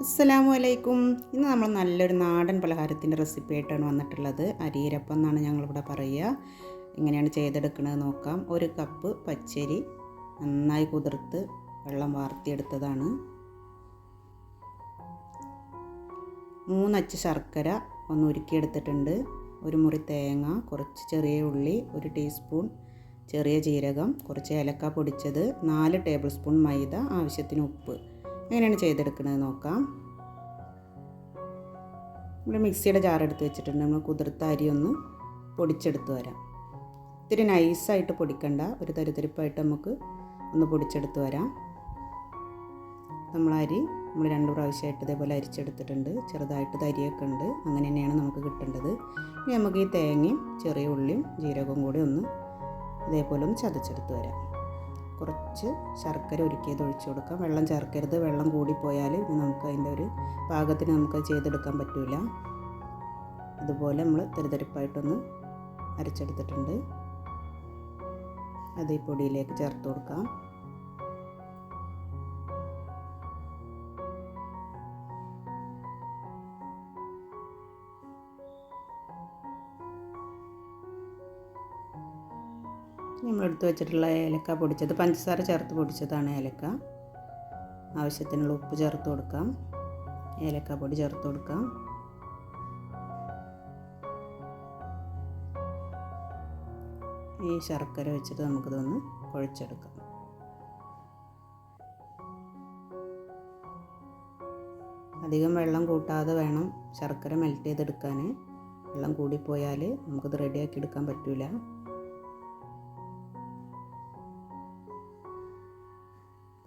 അസ്സലാമു അലൈക്കും ഇന്ന് നമ്മൾ നല്ലൊരു നാടൻ പലഹാരത്തിന്റെ റെസിപ്പി ആയിട്ടാണ് വന്നിട്ടുള്ളത്. അരിയിരപ്പം എന്നാണ് ഞങ്ങളിവിടെ പറയുക. എങ്ങനെയാണ് ചെയ്തെടുക്കുന്നത് നോക്കാം. ഒരു കപ്പ് പച്ചരി നന്നായി കുതിർത്ത് വെള്ളം വാർത്തിയെടുത്തതാണ്. മൂന്നച്ച് ശർക്കര ഒന്ന് ഉരുക്കിയെടുത്തിട്ടുണ്ട്. ഒരു മുറി തേങ്ങ കുറച്ച് ചെറിയ ഉള്ളി ഒരു ടീസ്പൂൺ ചെറിയ ജീരകം കുറച്ച് ഏലക്ക പൊടിച്ചത് നാല് ടേബിൾ സ്പൂൺ മൈദ ആവശ്യത്തിന് ഉപ്പ്. എങ്ങനെയാണ് ചെയ്തെടുക്കുന്നത് നോക്കാം. നമ്മൾ മിക്സിയുടെ ജാർ എടുത്ത് വെച്ചിട്ടുണ്ട്. നമ്മൾ കുതിർത്ത അരി ഒന്ന് പൊടിച്ചെടുത്ത് വരാം. ഇത്തിരി നൈസായിട്ട് പൊടിക്കണ്ട. ഒരു തരിതരിപ്പായിട്ട് നമുക്ക് ഒന്ന് പൊടിച്ചെടുത്ത് വരാം. നമ്മൾ അരി നമ്മൾ രണ്ട് പ്രാവശ്യമായിട്ട് ഇതേപോലെ അരിച്ചെടുത്തിട്ടുണ്ട്. ചെറുതായിട്ട് തരിയൊക്കെ ഉണ്ട്. അങ്ങനെ തന്നെയാണ് നമുക്ക് കിട്ടേണ്ടത്. ഇനി നമുക്ക് ഈ തേങ്ങയും ചെറിയ ഉള്ളിയും ജീരകവും കൂടി ഒന്ന് ഇതേപോലെ ഒന്ന് ചതച്ചെടുത്ത് വരാം. കുറച്ച് ശർക്കര ഒരുക്കിയത് ഒഴിച്ചു കൊടുക്കാം. വെള്ളം ചേർക്കരുത്. വെള്ളം കൂടിപ്പോയാൽ നമുക്ക് അതിന്റെ ഒരു പാകത്തിന് നമുക്ക് ചെയ്തെടുക്കാൻ പറ്റില്ല അതുപോലെ നമ്മൾ തെരുതെരുപ്പായിട്ടൊന്ന് അരച്ചെടുത്തിട്ടുണ്ട്. അത് ഈ പൊടിയിലേക്ക് ചേർത്ത് കൊടുക്കാം. നമ്മൾ എടുത്തു വെച്ചിട്ടുള്ള ഏലക്ക പൊടിച്ചത് പഞ്ചസാര ചേർത്ത് പൊടിച്ചതാണ് ഏലക്ക. ആവശ്യത്തിനുള്ള ഉപ്പ് ചേർത്ത് കൊടുക്കാം. ഏലക്ക പൊടി ചേർത്ത് കൊടുക്കാം. ഈ ശർക്കര വെച്ചിട്ട് നമുക്കിതൊന്ന് കുഴച്ചെടുക്കാം. അധികം വെള്ളം കൂട്ടാതെ വേണം ശർക്കര മെൽറ്റ് ചെയ്തെടുക്കാൻ വെള്ളം കൂടിപ്പോയാൽ നമുക്കിത് റെഡിയാക്കി എടുക്കാൻ പറ്റില്ല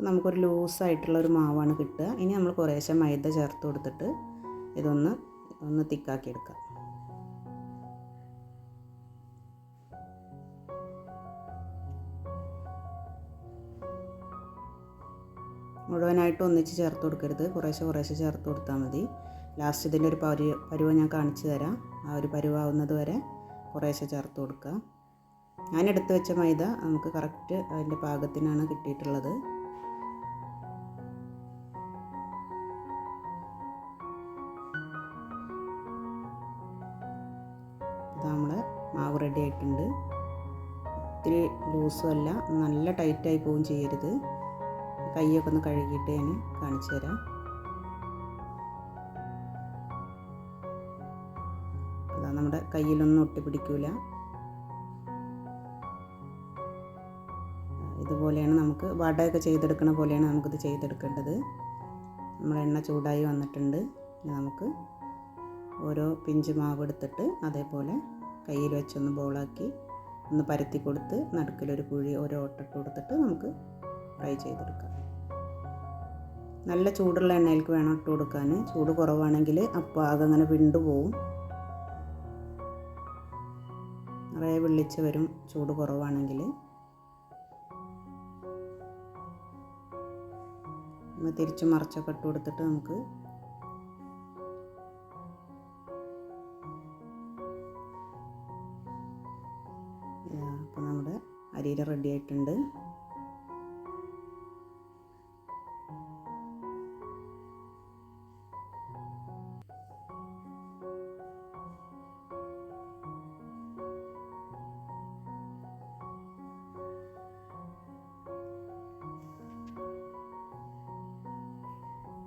നമുക്കൊരു ലൂസായിട്ടുള്ള ഒരു മാവാണ് കിട്ടുക. ഇനി നമ്മൾ കുറേശ്ശെ മൈദ ചേർത്ത് കൊടുത്തിട്ട് ഇതൊന്ന് ഒന്ന് തിക്കാക്കി എടുക്കാം. മുഴുവനായിട്ട് ഒന്നിച്ച് ചേർത്ത് കൊടുക്കരുത്. കുറേശ്ശെ കുറേശ്ശെ ചേർത്ത് കൊടുത്താൽ മതി. ലാസ്റ്റ് ഇതിന്റെ ഒരു പരു പരുവ ഞാൻ കാണിച്ചു തരാം. ആ ഒരു പരുവാവുന്നത് വരെ കുറേശ്ശെ ചേർത്ത് കൊടുക്കുക. ഞാൻ എടുത്തു വെച്ച മൈദ നമുക്ക് കറക്റ്റ് അതിന്റെ പാകത്തിനാണ് കിട്ടിയിട്ടുള്ളത്. ഇത് നമ്മുടെ മാവ് റെഡി ആയിട്ടുണ്ട്. ഒത്തിരി ലൂസും അല്ല നല്ല ടൈറ്റായി പോവും ചെയ്യരുത്. കൈയൊക്കെ ഒന്ന് കഴുകിയിട്ട് ഞാൻ കാണിച്ചു തരാം. അതാ നമ്മുടെ കയ്യിലൊന്നും ഒട്ടിപ്പിടിക്കില്ല ഇതുപോലെയാണ് നമുക്ക് വടയൊക്കെ ചെയ്തെടുക്കുന്ന പോലെയാണ് നമുക്കിത് ചെയ്തെടുക്കേണ്ടത്. നമ്മൾ എണ്ണ ചൂടായി വന്നിട്ടുണ്ട്. നമുക്ക് ഓരോ പിഞ്ച് മാവ് എടുത്തിട്ട് അതേപോലെ കയ്യിൽ വെച്ചൊന്ന് ബോളാക്കി ഒന്ന് പരത്തി കൊടുത്ത് നടുക്കിലൊരു കുഴി ഓരോ ഓട്ടിട്ട് കൊടുത്തിട്ട് നമുക്ക് ഫ്രൈ ചെയ്തെടുക്കാം. നല്ല ചൂടുള്ള എണ്ണയിലേക്ക് വേണം ഇട്ട് കൊടുക്കാൻ. ചൂട് കുറവാണെങ്കിൽ അപ്പം അതങ്ങനെ വിണ്ടു പോവും. നിറയെ വിള്ളിച്ച് വരും ചൂട് കുറവാണെങ്കിൽ. തിരിച്ച് മറിച്ചൊക്കെ ഇട്ട് കൊടുത്തിട്ട് നമുക്ക് അപ്പോൾ നമ്മുടെ അരിയിൽ റെഡി ആയിട്ടുണ്ട്.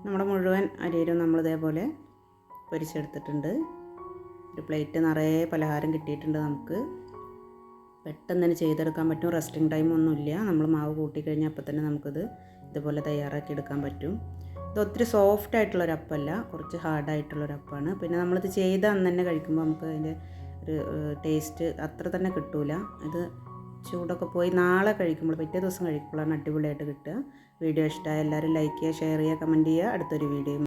നമ്മുടെ മുഴുവൻ അരിയിലും നമ്മൾ ഇതേപോലെ പൊരിച്ചെടുത്തിട്ടുണ്ട്. ഒരു പ്ലേറ്റ് നിറയെ പലഹാരം കിട്ടിയിട്ടുണ്ട് നമുക്ക്. പെട്ടെന്ന് തന്നെ ചെയ്തെടുക്കാൻ പറ്റും. റെസ്റ്റിംഗ് ടൈം ഒന്നുമില്ല. നമ്മൾ മാവ് കൂട്ടിക്കഴിഞ്ഞാൽ അപ്പോൾ അപ്പം തന്നെ നമുക്കിത് ഇതുപോലെ തയ്യാറാക്കി എടുക്കാൻ പറ്റും. ഇത് ഒത്തിരി സോഫ്റ്റ് ആയിട്ടുള്ള ഒരു അപ്പല്ല കുറച്ച് ഹാർഡായിട്ടുള്ള ഒരു അപ്പാണ്. പിന്നെ നമ്മളിത് ചെയ്ത് അന്ന് തന്നെ കഴിക്കുമ്പോൾ നമുക്ക് അതിന്റെ ഒരു ടേസ്റ്റ് അത്ര തന്നെ കിട്ടൂല. ഇത് ചൂടൊക്കെ പോയി നാളെ കഴിക്കുമ്പോൾ പിറ്റേ ദിവസം കഴിക്കുമ്പോഴാണ് അടിപൊളിയായിട്ട് കിട്ടുക. വീഡിയോ ഇഷ്ടമായ എല്ലാവരും ലൈക്ക് ചെയ്യുക ഷെയർ ചെയ്യുക കമന്റ് ചെയ്യുക. അടുത്തൊരു വീഡിയോ